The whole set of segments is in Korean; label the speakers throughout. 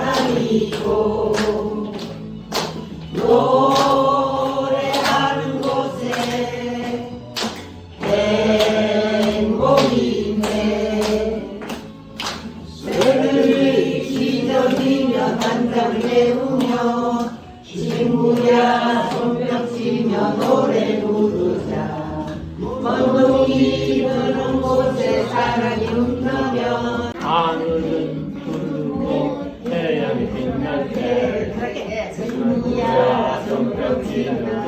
Speaker 1: 사랑이고 훔쳐면
Speaker 2: 하늘은 푸르고 태양이 빛날 때
Speaker 1: 친구야 손뼉치는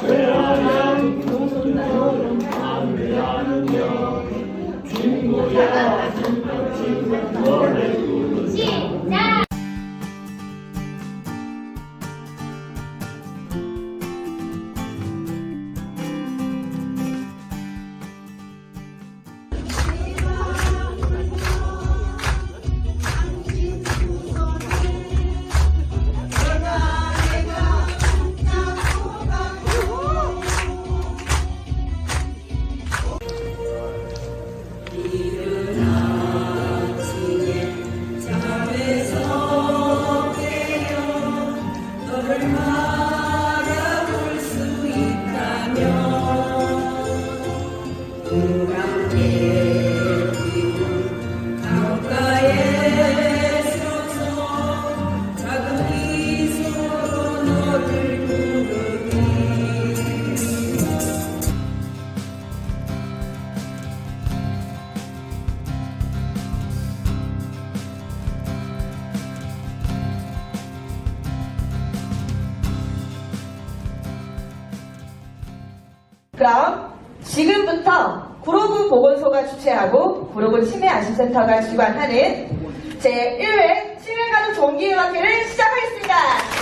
Speaker 2: 새하얀 구름처럼 하늘을 나누며 친구야 바라볼 수 있다면
Speaker 3: 그럼 지금부터 구로구 보건소가 주최하고 구로구 치매안심센터가 주관하는 제1회 치매가족 정기음악회를 시작하겠습니다.